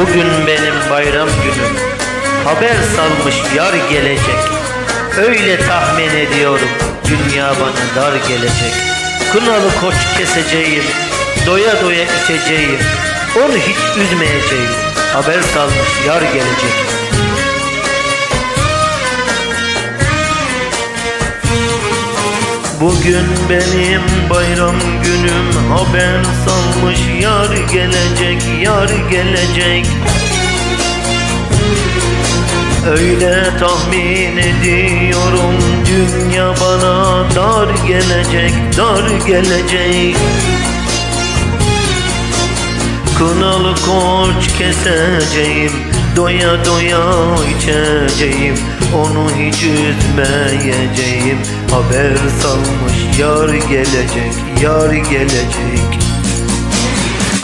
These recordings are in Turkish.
Bugün benim bayram günüm. Haber salmış yar gelecek. Öyle tahmin ediyorum Dünya bana dar gelecek. Kınalı koç keseceğim Doya doya içeceğim. Onu hiç üzmeyeceğim. Haber salmış yar gelecek Bugün benim bayram günüm Haber salmış yar gelecek Yar gelecek. Öyle tahmin ediyorum Dünya bana dar gelecek Dar gelecek. Kınalı koç keseceğim Doya doya içeceğim Onu hiç üzmeyeceğim. Haber salmış yar gelecek Yar gelecek.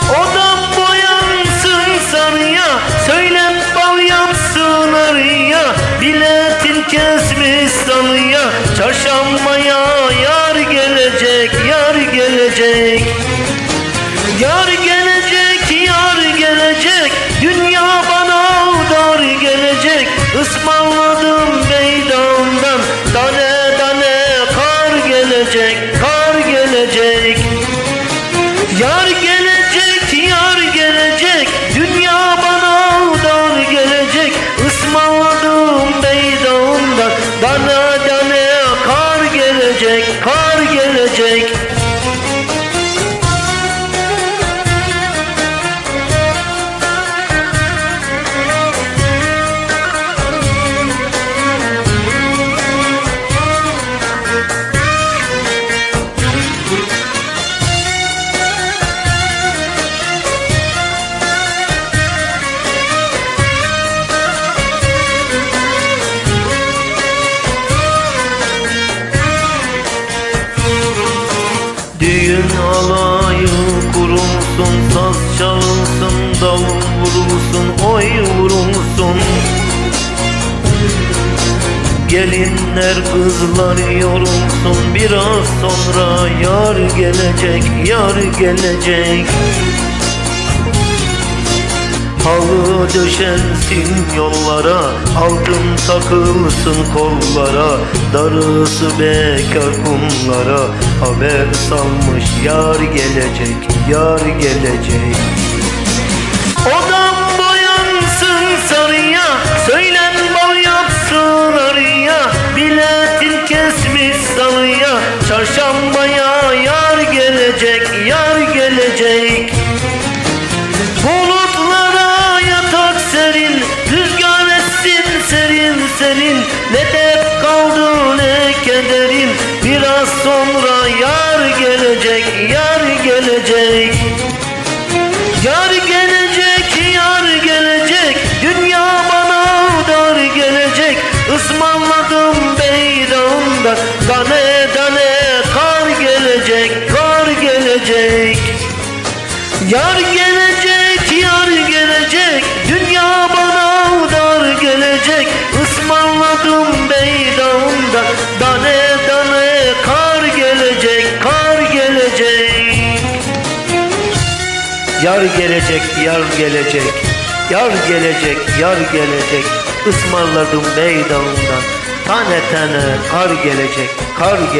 Odam boyansın sarıya Söylem bal yapsın arıya. Biletin kesmiş salıya Çarşambaya yar gelecek Yar gelecek. Yar gelecek, yar gelecek. Dünya bana dar gelecek. Ismarladım gelecek, kar gelecek. Yar gelecek, yar gelecek. Dünya bana dar gelecek. Ismarladım meydandan Tane tane kar gelecek, kar gelecek vurulsun Gelinler kızlar yorulsun. Biraz sonra yar gelecek Yar gelecek. Halı döşensin yollara Altın takılsın kollara Darısı bekar kumlara. Haber salmış yar gelecek Yar gelecek. Odam boyansın Çarşambaya yar gelecek Yar gelecek. Bulutlara yatak serin Rüzgar etsin serin serin Ne dert kaldı ne kederin. Biraz sonra yar gelecek Yar gelecek. Yar gelecek Yar gelecek, yar gelecek. Yar gelecek, yar gelecek. Ismarladım beydağımdan Tane tane kar gelecek, kar gelecek